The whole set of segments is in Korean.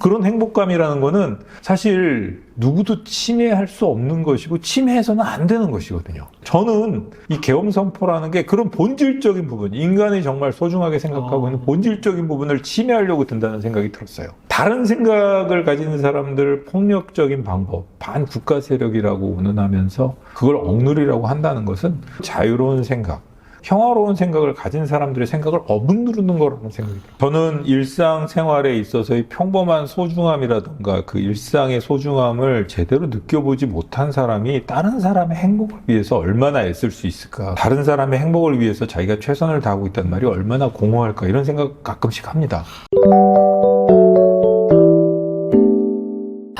그런 행복감이라는 거는 사실 누구도 침해할 수 없는 것이고 침해해서는 안 되는 것이거든요. 저는 이 계엄 선포라는 게 그런 본질적인 부분, 인간이 정말 소중하게 생각하고 어. 있는 본질적인 부분을 침해하려고 든다는 생각이 들었어요. 다른 생각을 가지는 사람들 폭력적인 방법, 반국가 세력이라고 운운하면서 그걸 억누르려고 한다는 것은 자유로운 생각, 평화로운 생각을 가진 사람들의 생각을 어분누르는 거라는 생각이 들어요. 저는 일상 생활에 있어서의 평범한 소중함이라든가 그 일상의 소중함을 제대로 느껴보지 못한 사람이 다른 사람의 행복을 위해서 얼마나 애쓸 수 있을까. 다른 사람의 행복을 위해서 자기가 최선을 다하고 있다는 말이 얼마나 공허할까. 이런 생각 가끔씩 합니다.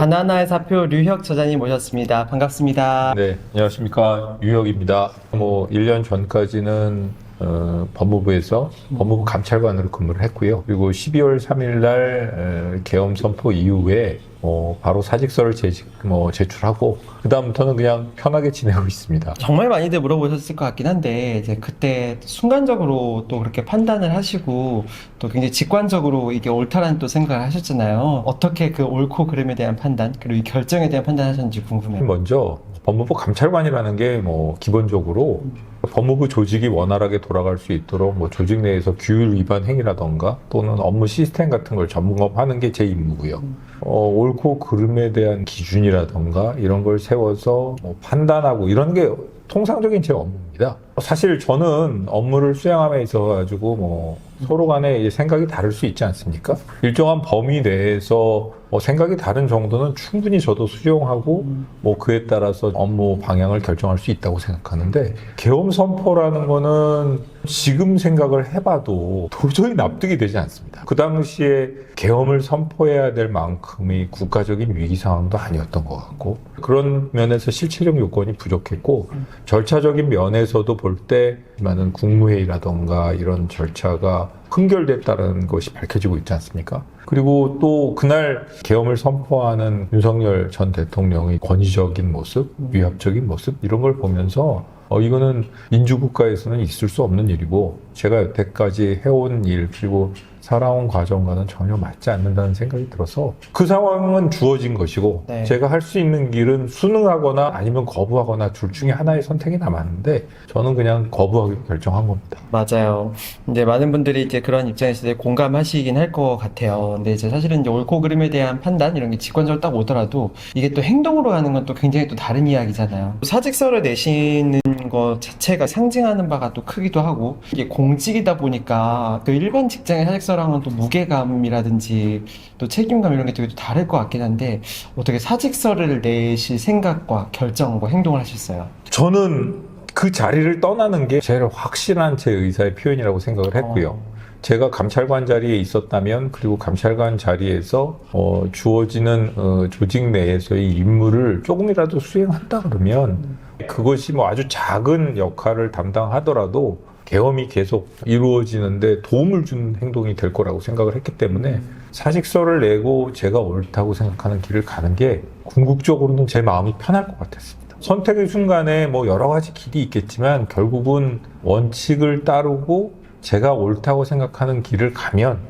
바나나의 사표 류혁 저자님 모셨습니다. 반갑습니다. 네, 안녕하십니까. 유혁입니다. 뭐, 1년 전까지는 어, 법무부에서 법무부 감찰관으로 근무를 했고요. 그리고 12월 3일 날 에, 계엄 선포 이후에 어, 바로 사직서를 제직, 뭐, 제출하고 그 다음부터는 그냥 편하게 지내고 있습니다. 정말 많이들 물어보셨을 것 같긴 한데 이제 그때 순간적으로 또 그렇게 판단을 하시고 또 굉장히 직관적으로 이게 옳다라는 또 생각을 하셨잖아요. 어떻게 그 옳고 그름에 대한 판단 그리고 이 결정에 대한 판단하셨는지 궁금해요. 먼저 법무부 감찰관이라는 게 뭐 기본적으로 법무부 조직이 원활하게 돌아갈 수 있도록 뭐 조직 내에서 규율 위반 행위라던가 또는 업무 시스템 같은 걸 점검하는 게 제 임무고요. 어, 옳고 그름에 대한 기준이라던가 이런 걸 세워서 뭐 판단하고 이런 게 통상적인 제 업무입니다. 사실 저는 업무를 수행함에 있어 가지고 뭐 서로 간에 이제 생각이 다를 수 있지 않습니까? 일정한 범위 내에서 뭐 생각이 다른 정도는 충분히 저도 수용하고 뭐 그에 따라서 업무 방향을 결정할 수 있다고 생각하는데 계엄 선포라는 거는 지금 생각을 해봐도 도저히 납득이 되지 않습니다. 그 당시에 계엄을 선포해야 될 만큼의 국가적인 위기 상황도 아니었던 것 같고 그런 면에서 실체적 요건이 부족했고 절차적인 면에서도 볼 때 많은 국무회의라던가 이런 절차가 흥결됐다는 것이 밝혀지고 있지 않습니까? 그리고 또 그날 계엄을 선포하는 윤석열 전 대통령의 권위적인 모습, 위압적인 모습 이런 걸 보면서 어 이거는 민주국가에서는 있을 수 없는 일이고 제가 여태까지 해온 일 그리고 살아온 과정과는 전혀 맞지 않는다는 생각이 들어서 그 상황은 주어진 것이고 네. 제가 할 수 있는 길은 수능하거나 아니면 거부하거나 둘 중에 하나의 선택이 남았는데 저는 그냥 거부하기로 결정한 겁니다. 맞아요. 이제 많은 분들이 이제 그런 입장에서 이제 공감하시긴 할 것 같아요. 근데 이제 사실은 이제 옳고 그름에 대한 판단 이런 게 직관적으로 딱 오더라도 이게 또 행동으로 가는 건 또 굉장히 또 다른 이야기잖아요. 사직서를 내시는 것 자체가 상징하는 바가 또 크기도 하고 이게 공직이다 보니까 그 일반 직장의 사직서 랑은 또 무게감이라든지 또 책임감 이런 게 되게 또 다를 것 같긴 한데 어떻게 사직서를 내실 생각과 결정과 행동을 하셨어요? 저는 그 자리를 떠나는 게 제일 확실한 제 의사의 표현이라고 생각을 했고요. 어. 제가 감찰관 자리에 있었다면 그리고 감찰관 자리에서 어, 주어지는 어, 조직 내에서의 임무를 조금이라도 수행한다 그러면 그것이 뭐 아주 작은 역할을 담당하더라도 계엄이 계속 이루어지는데 도움을 준 행동이 될 거라고 생각을 했기 때문에 사직서를 내고 제가 옳다고 생각하는 길을 가는 게 궁극적으로는 제 마음이 편할 것 같았습니다. 선택의 순간에 뭐 여러 가지 길이 있겠지만 결국은 원칙을 따르고 제가 옳다고 생각하는 길을 가면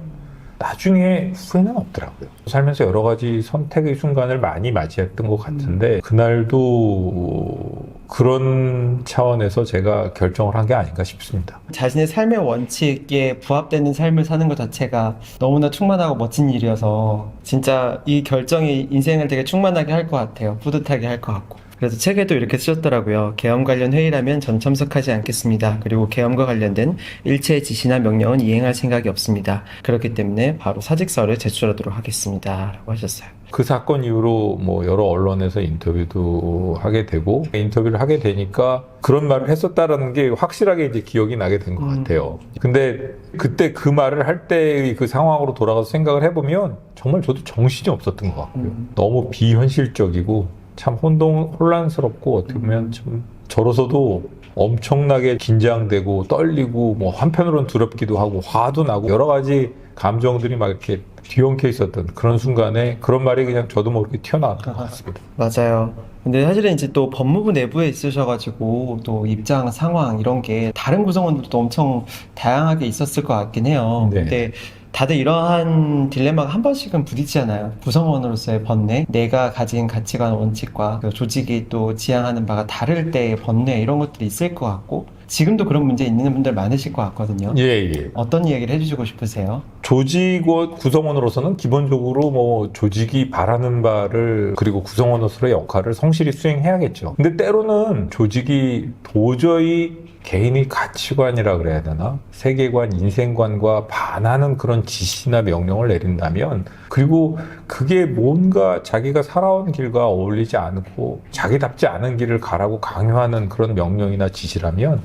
나중에 후회는 없더라고요. 살면서 여러 가지 선택의 순간을 많이 맞이했던 것 같은데 그날도 그런 차원에서 제가 결정을 한 게 아닌가 싶습니다. 자신의 삶의 원칙에 부합되는 삶을 사는 것 자체가 너무나 충만하고 멋진 일이어서 진짜 이 결정이 인생을 되게 충만하게 할 것 같아요. 뿌듯하게 할 것 같고. 그래서 책에도 이렇게 쓰셨더라고요. 계엄 관련 회의라면 전 참석하지 않겠습니다. 그리고 계엄과 관련된 일체의 지시나 명령은 이행할 생각이 없습니다. 그렇기 때문에 바로 사직서를 제출하도록 하겠습니다. 라고 하셨어요. 그 사건 이후로 뭐 여러 언론에서 인터뷰도 하게 되고 인터뷰를 하게 되니까 그런 말을 했었다라는 게 확실하게 이제 기억이 나게 된것 음. 같아요. 근데 그때 그 말을 할 때의 그 상황으로 돌아가서 생각을 해보면 정말 저도 정신이 없었던 것 같고요. 음. 너무 비현실적이고 참 혼동 혼란스럽고 어떻게 보면 좀 저로서도 엄청나게 긴장되고 떨리고 뭐 한편으로는 두렵기도 하고 화도 나고 여러 가지 감정들이 막 이렇게 뒤엉켜 있었던 그런 순간에 그런 말이 그냥 저도 모르게 튀어나왔던 것 같습니다. 맞아요. 근데 사실은 이제 또 법무부 내부에 있으셔가지고 또 입장 상황 이런 게 다른 구성원들도 엄청 다양하게 있었을 것 같긴 해요. 네. 근데 다들 이러한 딜레마가 한 번씩은 부딪히잖아요. 구성원으로서의 번뇌, 내가 가진 가치관, 원칙과 그 조직이 또 지향하는 바가 다를 때의 번뇌 이런 것들이 있을 것 같고 지금도 그런 문제 있는 분들 많으실 것 같거든요. 예, 예. 어떤 이야기를 해주시고 싶으세요? 조직원 구성원으로서는 기본적으로 뭐 조직이 바라는 바를 그리고 구성원으로서의 역할을 성실히 수행해야겠죠. 근데 때로는 조직이 도저히 개인의 가치관이라 그래야 되나? 세계관, 인생관과 반하는 그런 지시나 명령을 내린다면 그리고 그게 뭔가 자기가 살아온 길과 어울리지 않고 자기답지 않은 길을 가라고 강요하는 그런 명령이나 지시라면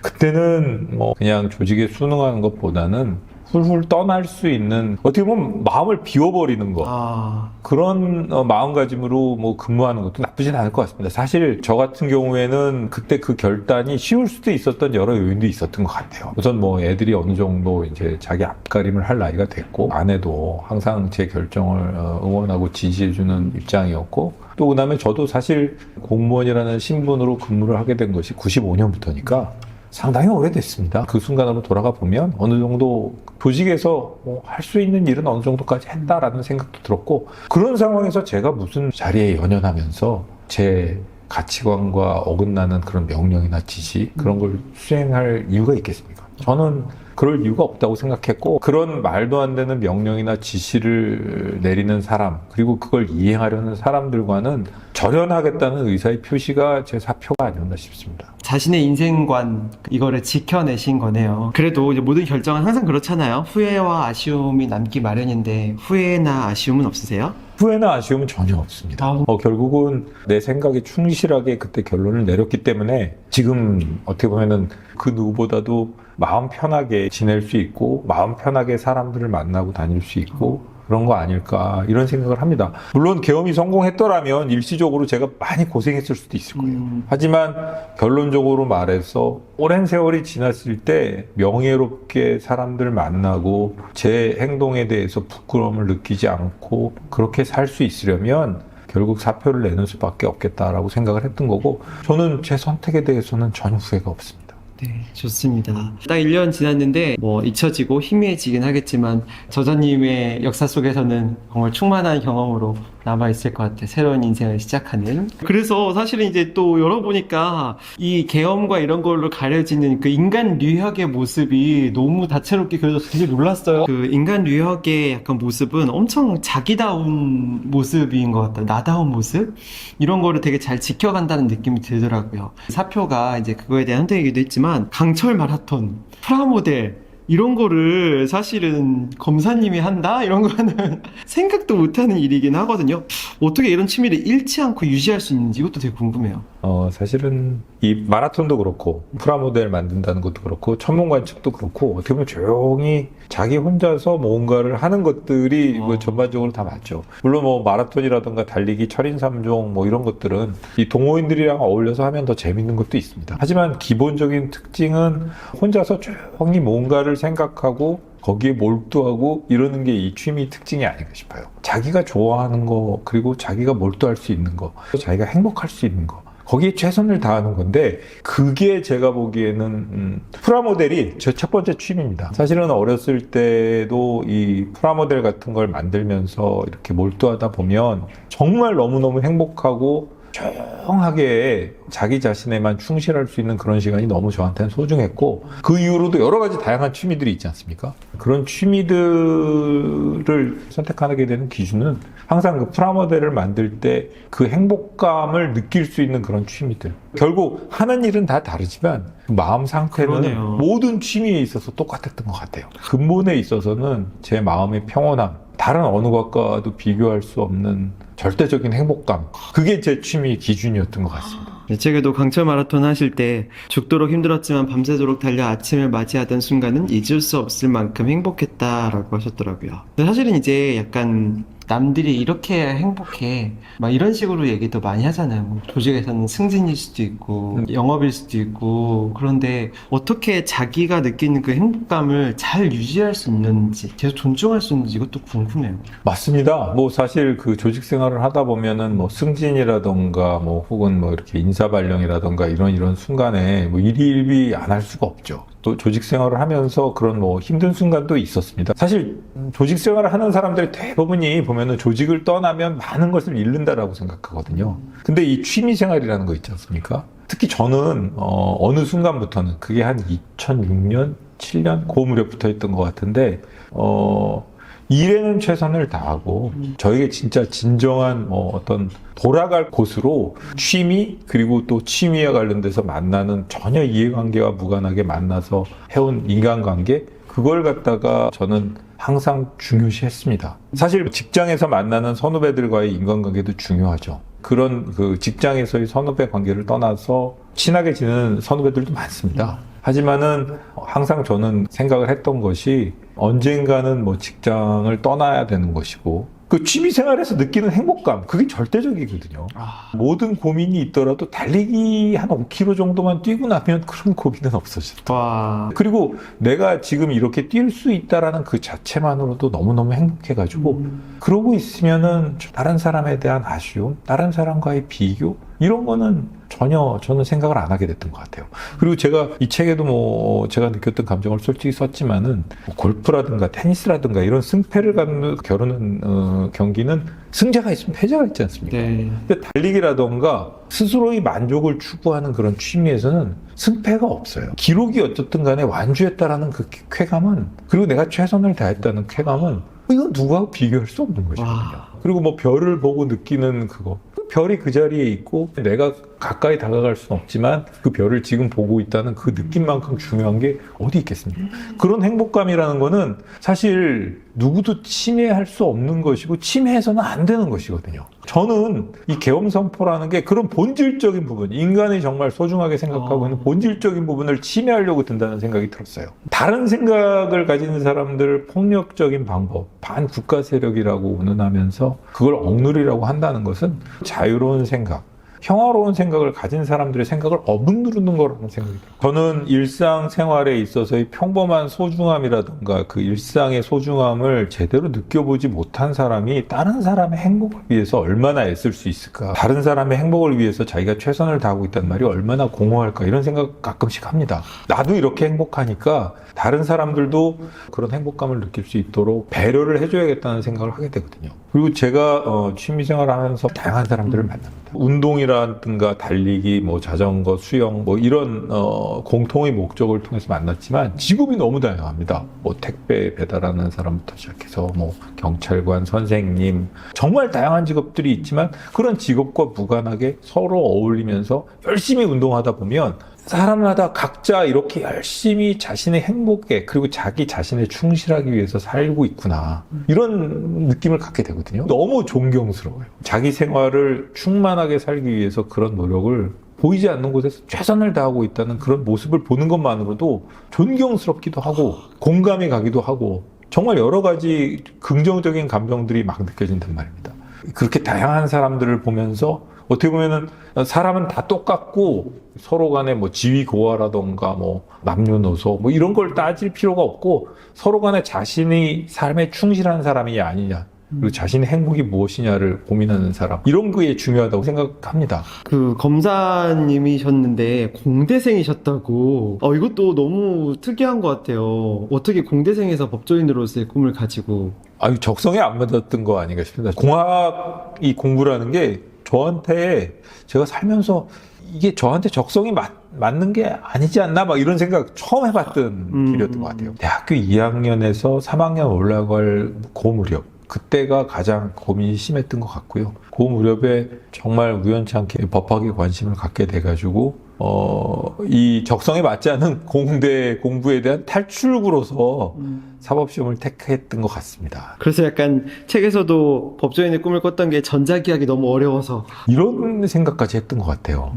그때는 뭐 그냥 조직에 순응하는 것보다는 훌훌 떠날 수 있는 어떻게 보면 마음을 비워버리는 거 아, 그런 어, 마음가짐으로 뭐 근무하는 것도 나쁘진 않을 것 같습니다. 사실 저 같은 경우에는 그때 그 결단이 쉬울 수도 있었던 여러 요인도 있었던 것 같아요. 우선 뭐 애들이 어느 정도 이제 자기 앞가림을 할 나이가 됐고 아내도 항상 제 결정을 어, 응원하고 지지해주는 입장이었고 또 그다음에 저도 사실 공무원이라는 신분으로 근무를 하게 된 것이 95년부터니까 상당히 오래됐습니다. 그 순간으로 돌아가 보면 어느 정도 조직에서 뭐 할수 있는 일은 어느 정도까지 했다라는 생각도 들었고 그런 상황에서 제가 무슨 자리에 연연하면서 제 가치관과 어긋나는 그런 명령이나 지시 그런 걸 수행할 이유가 있겠습니까? 저는 그럴 이유가 없다고 생각했고 그런 말도 안 되는 명령이나 지시를 내리는 사람 그리고 그걸 이행하려는 사람들과는 절연하겠다는 의사의 표시가 제 사표가 아니었나 싶습니다. 자신의 인생관 이거를 지켜내신 거네요. 그래도 이제 모든 결정은 항상 그렇잖아요. 후회와 아쉬움이 남기 마련인데 후회나 아쉬움은 없으세요? 후회나 아쉬움은 전혀 없습니다. 아. 어, 결국은 내 생각에 충실하게 그때 결론을 내렸기 때문에 지금 어떻게 보면은 그 누구보다도 마음 편하게 지낼 수 있고 마음 편하게 사람들을 만나고 다닐 수 있고 그런 거 아닐까 이런 생각을 합니다. 물론 계엄이 성공했더라면 일시적으로 제가 많이 고생했을 수도 있을 거예요. 음. 하지만 결론적으로 말해서 오랜 세월이 지났을 때 명예롭게 사람들 만나고 제 행동에 대해서 부끄러움을 느끼지 않고 그렇게 살 수 있으려면 결국 사표를 내는 수밖에 없겠다라고 생각을 했던 거고 저는 제 선택에 대해서는 전혀 후회가 없습니다. 네, 좋습니다. 딱 1년 지났는데 뭐 잊혀지고 희미해지긴 하겠지만 저자님의 역사 속에서는 정말 충만한 경험으로 남아 있을 것 같아요. 새로운 인생을 시작하는. 그래서 사실은 이제 또 열어보니까 이 계엄과 이런 걸로 가려지는 그 인간 류혁의 모습이 너무 다채롭게 그려져서 되게 놀랐어요. 그 인간 류혁의 약간 모습은 엄청 자기다운 모습인 것 같아요. 나다운 모습? 이런 거를 되게 잘 지켜간다는 느낌이 들더라고요. 사표가 이제 그거에 대한 선택이기도 했지만 강철 마라톤, 프라모델 이런 거를 사실은 검사님이 한다? 이런 거는 생각도 못하는 일이긴 하거든요. 어떻게 이런 취미를 잃지 않고 유지할 수 있는지 이것도 되게 궁금해요. 어, 사실은 이 마라톤도 그렇고 프라모델 만든다는 것도 그렇고 천문 관측도 그렇고 어떻게 보면 조용히 자기 혼자서 뭔가를 하는 것들이 어. 뭐 전반적으로 다 맞죠. 물론 뭐 마라톤이라든가 달리기, 철인 3종 뭐 이런 것들은 이 동호인들이랑 어울려서 하면 더 재밌는 것도 있습니다. 하지만 기본적인 특징은 혼자서 조용히 뭔가를 생각하고 거기에 몰두하고 이러는 게 이 취미 특징이 아닌가 싶어요. 자기가 좋아하는 거 그리고 자기가 몰두할 수 있는 거 자기가 행복할 수 있는 거 거기에 최선을 다하는 건데 그게 제가 보기에는 음, 프라모델이 제 첫 번째 취미입니다. 사실은 어렸을 때도 이 프라모델 같은 걸 만들면서 이렇게 몰두하다 보면 정말 너무너무 행복하고 조용하게 자기 자신에만 충실할 수 있는 그런 시간이 너무 저한테는 소중했고 그 이후로도 여러 가지 다양한 취미들이 있지 않습니까? 그런 취미들을 선택하게 되는 기준은 항상 그 프라모델을 만들 때 그 행복감을 느낄 수 있는 그런 취미들. 결국 하는 일은 다 다르지만 그 마음 상태는 그러네요. 모든 취미에 있어서 똑같았던 것 같아요. 근본에 있어서는 제 마음의 평온함, 다른 어느 것과도 비교할 수 없는 절대적인 행복감. 그게 제 취미 기준이었던 것 같습니다. 네, 책에도 강철 마라톤 하실 때 죽도록 힘들었지만 밤새도록 달려 아침을 맞이하던 순간은 잊을 수 없을 만큼 행복했다라고 하셨더라고요. 사실은 이제 약간 남들이 이렇게 행복해 막 이런 식으로 얘기도 많이 하잖아요. 뭐 조직에서는 승진일 수도 있고 영업일 수도 있고 그런데 어떻게 자기가 느끼는 그 행복감을 잘 유지할 수 있는지 계속 존중할 수 있는지 이것도 궁금해요. 맞습니다. 뭐 사실 그 조직 생활을 하다 보면은 뭐 승진이라던가 뭐 혹은 뭐 이렇게 인사 발령이라던가 이런 이런 순간에 뭐 일희일비 안 할 수가 없죠. 또 조직 생활을 하면서 그런 뭐 힘든 순간도 있었습니다. 사실 조직 생활을 하는 사람들의 대부분이 보면은 조직을 떠나면 많은 것을 잃는다라고 생각하거든요. 근데 이 취미 생활이라는 거 있지 않습니까? 특히 저는 어, 어느 순간부터는 그게 한 2006년, 7년 그 무렵부터 했던 것 같은데 어, 일에는 최선을 다하고 저에게 진짜 진정한 뭐 어떤 돌아갈 곳으로 취미 그리고 또 취미와 관련돼서 만나는 전혀 이해관계와 무관하게 만나서 해온 인간관계 그걸 갖다가 저는 항상 중요시했습니다. 사실 직장에서 만나는 선후배들과의 인간관계도 중요하죠. 그런 그 직장에서의 선후배 관계를 떠나서 친하게 지내는 선후배들도 많습니다. 하지만은 항상 저는 생각을 했던 것이 언젠가는 뭐 직장을 떠나야 되는 것이고 그 취미 생활에서 느끼는 행복감 그게 절대적이거든요. 아, 모든 고민이 있더라도 달리기 한 5km 정도만 뛰고 나면 그런 고민은 없어졌다. 와. 그리고 내가 지금 이렇게 뛸 수 있다라는 그 자체만으로도 너무너무 행복해가지고 음. 그러고 있으면은 다른 사람에 대한 아쉬움, 다른 사람과의 비교 이런 거는 전혀 저는 생각을 안 하게 됐던 것 같아요. 그리고 제가 이 책에도 뭐 제가 느꼈던 감정을 솔직히 썼지만은 뭐 골프라든가 테니스라든가 이런 승패를 갖는 겨루는 어, 경기는 승자가 있으면 패자가 있지 않습니까? 네. 근데 달리기라던가 스스로의 만족을 추구하는 그런 취미에서는 승패가 없어요. 기록이 어쨌든 간에 완주했다라는 그 쾌감은 그리고 내가 최선을 다했다는 쾌감은 이건 누구하고 비교할 수 없는 것이거든요. 와. 그리고 뭐 별을 보고 느끼는 그거. 그 별이 그 자리에 있고 내가 가까이 다가갈 수는 없지만 그 별을 지금 보고 있다는 그 느낌만큼 중요한 게 어디 있겠습니까? 그런 행복감이라는 거는 사실 누구도 침해할 수 없는 것이고 침해해서는 안 되는 것이거든요. 저는 이 계엄선포라는 게 그런 본질적인 부분, 인간이 정말 소중하게 생각하고 어. 있는 본질적인 부분을 침해하려고 든다는 생각이 들었어요. 다른 생각을 가진 사람들을 폭력적인 방법, 반국가 세력이라고 운운하면서 그걸 억누리라고 한다는 것은 자유로운 생각, 평화로운 생각을 가진 사람들의 생각을 어분누르는 거라는 생각이 들어요. 저는 일상 생활에 있어서의 평범한 소중함이라든가 그 일상의 소중함을 제대로 느껴보지 못한 사람이 다른 사람의 행복을 위해서 얼마나 애쓸 수 있을까? 다른 사람의 행복을 위해서 자기가 최선을 다하고 있다는 말이 얼마나 공허할까? 이런 생각 가끔씩 합니다. 나도 이렇게 행복하니까 다른 사람들도 그런 행복감을 느낄 수 있도록 배려를 해줘야겠다는 생각을 하게 되거든요. 그리고 제가 어, 취미생활을 하면서 다양한 사람들을 만납니다. 운동이라든가 달리기, 뭐 자전거, 수영, 뭐 이런 어, 공통의 목적을 통해서 만났지만 직업이 너무 다양합니다. 뭐 택배 배달하는 사람부터 시작해서 뭐 경찰관, 선생님 정말 다양한 직업들이 있지만 그런 직업과 무관하게 서로 어울리면서 열심히 운동하다 보면 사람마다 각자 이렇게 열심히 자신의 행복에 그리고 자기 자신에 충실하기 위해서 살고 있구나 이런 느낌을 갖게 되거든요. 너무 존경스러워요. 자기 생활을 충만하게 살기 위해서 그런 노력을 보이지 않는 곳에서 최선을 다하고 있다는 그런 모습을 보는 것만으로도 존경스럽기도 하고 공감이 가기도 하고 정말 여러 가지 긍정적인 감정들이 막 느껴진단 말입니다. 그렇게 다양한 사람들을 보면서 어떻게 보면은 사람은 다 똑같고 서로 간에 뭐 지위 고하라던가 뭐 남녀노소 뭐 이런 걸 따질 필요가 없고 서로 간에 자신이 삶에 충실한 사람이 아니냐 그리고 자신의 행복이 무엇이냐를 고민하는 사람 이런 게 중요하다고 생각합니다. 그 검사님이셨는데 공대생이셨다고. 어, 이것도 너무 특이한 것 같아요. 어떻게 공대생에서 법조인으로서의 꿈을 가지고. 아유 적성에 안 맞았던 거 아닌가 싶습니다. 공학 이 공부라는 게 저한테 제가 살면서 이게 저한테 적성이 맞, 맞는 게 아니지 않나 막 이런 생각 처음 해봤던 음. 길이었던 것 같아요. 대학교 2학년에서 3학년 올라갈 고 무렵 그때가 가장 고민이 심했던 것 같고요. 그 무렵에 정말 우연찮게 법학에 관심을 갖게 돼가지고 어, 이 적성에 맞지 않은 공대 공부에 대한 탈출구로서 사법시험을 택했던 것 같습니다. 그래서 약간 책에서도 법조인의 꿈을 꿨던 게 전자기학이 너무 어려워서. 이런 생각까지 했던 것 같아요.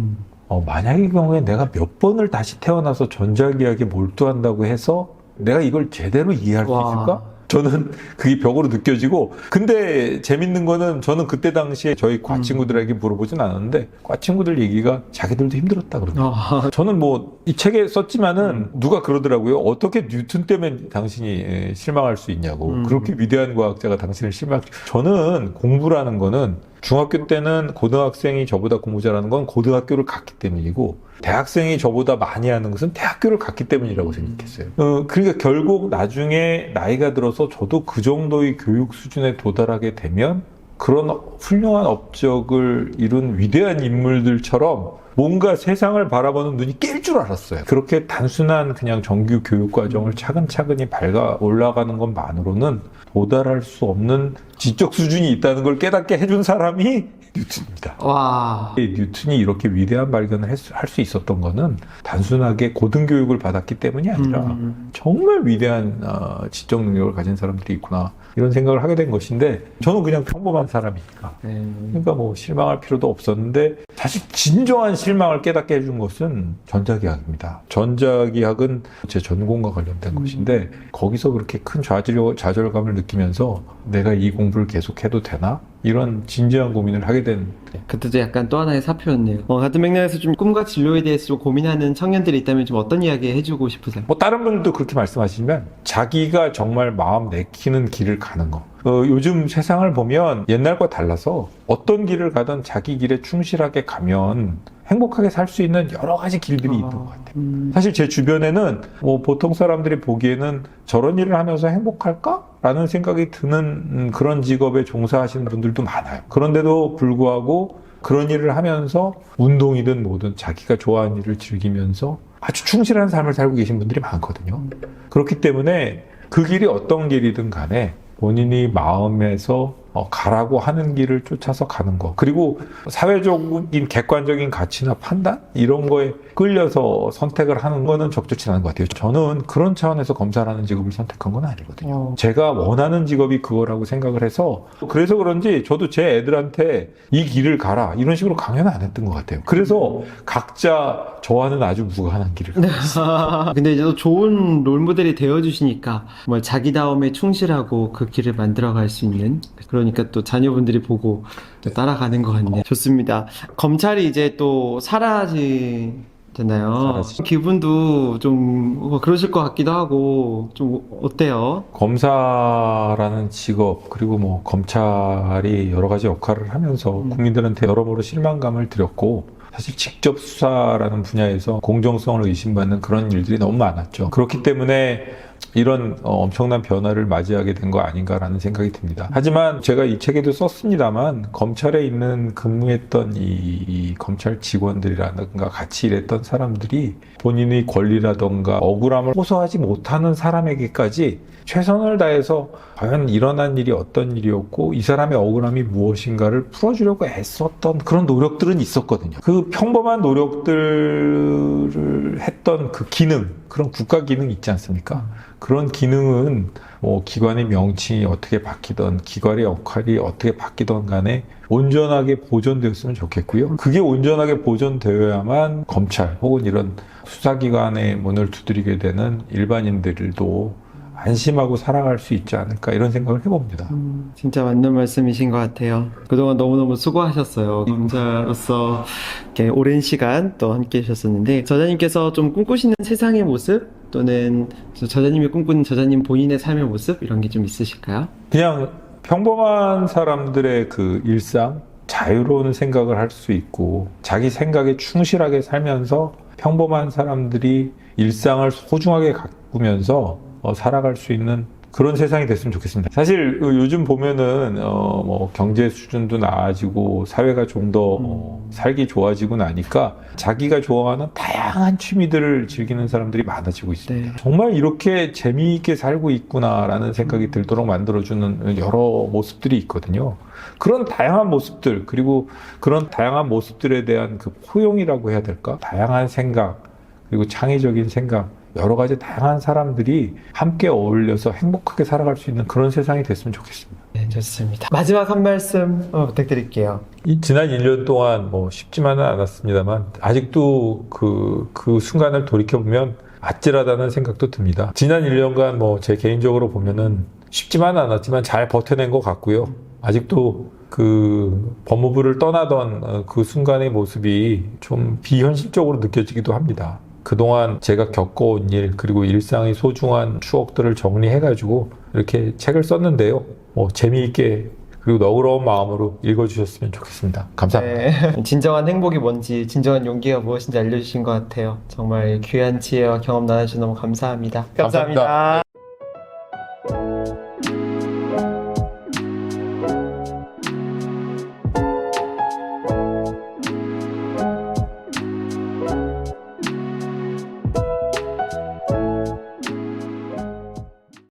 어, 만약의 경우에 내가 몇 번을 다시 태어나서 전자기학에 몰두한다고 해서 내가 이걸 제대로 이해할 수 와. 있을까? 저는 그게 벽으로 느껴지고 근데 재밌는 거는 저는 그때 당시에 저희 과 음. 친구들에게 물어보진 않았는데 과 친구들 얘기가 자기들도 힘들었다 그러더라고요. 아, 저는 뭐 이 책에 썼지만은 음. 누가 그러더라고요. 어떻게 뉴턴 때문에 당신이 에, 실망할 수 있냐고. 음. 그렇게 위대한 과학자가 당신을 실망. 저는 공부라는 거는 중학교 때는 고등학생이 저보다 공부 잘하는 건 고등학교를 갔기 때문이고 대학생이 저보다 많이 하는 것은 대학교를 갔기 때문이라고 생각했어요. 어, 그러니까 결국 나중에 나이가 들어서 저도 그 정도의 교육 수준에 도달하게 되면 그런 훌륭한 업적을 이룬 위대한 인물들처럼 뭔가 세상을 바라보는 눈이 깰 줄 알았어요. 그렇게 단순한 그냥 정규 교육 과정을 차근차근히 밟아 올라가는 것만으로는 도달할 수 없는 지적 수준이 있다는 걸 깨닫게 해준 사람이 뉴턴입니다. 와. 이 뉴턴이 이렇게 위대한 발견을 할 수 있었던 거는 단순하게 고등교육을 받았기 때문이 아니라 음. 정말 위대한 어, 지적 능력을 가진 사람들이 있구나 이런 생각을 하게 된 것인데 저는 그냥 평범한 사람이니까 네. 그러니까 뭐 실망할 필요도 없었는데 사실 진정한 실망을 깨닫게 해준 것은 전자기학입니다. 전자기학은 제 전공과 관련된 것인데 거기서 그렇게 큰 좌절, 좌절감을 느끼면서 내가 이 공부를 계속해도 되나? 이런 진지한 고민을 하게 된 그때도 약간 또 하나의 사표였네요. 어, 같은 맥락에서 좀 꿈과 진로에 대해서 좀 고민하는 청년들이 있다면 좀 어떤 이야기 해주고 싶으세요? 뭐 다른 분들도 그렇게 말씀하시지만 자기가 정말 마음 내키는 길을 가는 거. 어, 요즘 세상을 보면 옛날과 달라서 어떤 길을 가든 자기 길에 충실하게 가면 행복하게 살 수 있는 여러 가지 길들이 있는 것 같아요. 음. 사실 제 주변에는 뭐 보통 사람들이 보기에는 저런 일을 하면서 행복할까? 라는 생각이 드는 음, 그런 직업에 종사하시는 분들도 많아요. 그런데도 불구하고 그런 일을 하면서 운동이든 뭐든 자기가 좋아하는 일을 즐기면서 아주 충실한 삶을 살고 계신 분들이 많거든요. 그렇기 때문에 그 길이 어떤 길이든 간에 본인이 마음에서 어, 가라고 하는 길을 쫓아서 가는 거. 그리고 사회적인 객관적인 가치나 판단 이런 거에 끌려서 선택을 하는 거는 적절치 않은 것 같아요. 저는 그런 차원에서 검사라는 직업을 선택한 건 아니거든요. 어. 제가 원하는 직업이 그거라고 생각을 해서 그래서 그런지 저도 제 애들한테 이 길을 가라 이런 식으로 강연을 안 했던 것 같아요. 그래서 각자 저와는 아주 무관한 길을 가고 근데 이제 또 좋은 롤모델이 되어주시니까 뭐 자기다움에 충실하고 그 길을 만들어갈 수 있는 그 러니까 또 자녀분들이 보고 또 따라가는 것 같네요. 좋습니다. 검찰이 이제 또 사라지잖아요. 사라지죠. 기분도 좀뭐 그러실 것 같기도 하고 좀 어때요? 검사라는 직업 그리고 뭐 검찰이 여러 가지 역할을 하면서 음. 국민들한테 여러모로 실망감을 드렸고 사실 직접 수사라는 분야에서 공정성을 의심받는 그런 일들이 너무 많았죠. 그렇기 때문에 이런 어, 엄청난 변화를 맞이하게 된 거 아닌가라는 생각이 듭니다. 하지만 제가 이 책에도 썼습니다만 검찰에 있는 근무했던 이, 이 검찰 직원들이라든가 같이 일했던 사람들이 본인의 권리라든가 억울함을 호소하지 못하는 사람에게까지 최선을 다해서 과연 일어난 일이 어떤 일이었고 이 사람의 억울함이 무엇인가를 풀어주려고 애썼던 그런 노력들은 있었거든요. 그 평범한 노력들을 했던 그 기능, 그런 국가 기능 있지 않습니까? 그런 기능은 뭐 기관의 명칭이 어떻게 바뀌던 기관의 역할이 어떻게 바뀌던 간에 온전하게 보존되었으면 좋겠고요. 그게 온전하게 보존되어야만 검찰 혹은 이런 수사기관의 문을 두드리게 되는 일반인들도 안심하고 살아갈 수 있지 않을까 이런 생각을 해봅니다. 진짜 맞는 말씀이신 것 같아요. 그동안 너무너무 수고하셨어요. 임자로서 이렇게 오랜 시간 또 함께 해주셨었는데, 저자님께서 좀 꿈꾸시는 세상의 모습, 또는 저자님이 꿈꾸는 저자님 본인의 삶의 모습, 이런 게 좀 있으실까요? 그냥 평범한 사람들의 그 일상, 자유로운 생각을 할 수 있고, 자기 생각에 충실하게 살면서 평범한 사람들이 일상을 소중하게 가꾸면서 어, 살아갈 수 있는 그런 세상이 됐으면 좋겠습니다. 사실 그 요즘 보면은 어, 뭐 경제 수준도 나아지고 사회가 좀더 어, 살기 좋아지고 나니까 자기가 좋아하는 다양한 취미들을 즐기는 사람들이 많아지고 있습니다. 네. 정말 이렇게 재미있게 살고 있구나라는 생각이 들도록 만들어주는 여러 모습들이 있거든요. 그런 다양한 모습들, 그리고 그런 다양한 모습들에 대한 그 포용이라고 해야 될까? 다양한 생각, 그리고 창의적인 생각, 여러 가지 다양한 사람들이 함께 어울려서 행복하게 살아갈 수 있는 그런 세상이 됐으면 좋겠습니다. 네, 좋습니다. 마지막 한 말씀 어, 부탁드릴게요. 이 지난 1년 동안 뭐 쉽지만은 않았습니다만 아직도 그, 그 순간을 돌이켜보면 아찔하다는 생각도 듭니다. 지난 1년간 뭐 제 개인적으로 보면은 쉽지만은 않았지만 잘 버텨낸 것 같고요. 아직도 그 법무부를 떠나던 어, 그 순간의 모습이 좀 비현실적으로 느껴지기도 합니다. 그동안 제가 겪어온 일, 그리고 일상의 소중한 추억들을 정리해가지고 이렇게 책을 썼는데요. 뭐 재미있게 그리고 너그러운 마음으로 읽어주셨으면 좋겠습니다. 감사합니다. 네. 진정한 행복이 뭔지, 진정한 용기가 무엇인지 알려주신 것 같아요. 정말 귀한 지혜와 경험 나눠주셔서 너무 감사합니다. 감사합니다.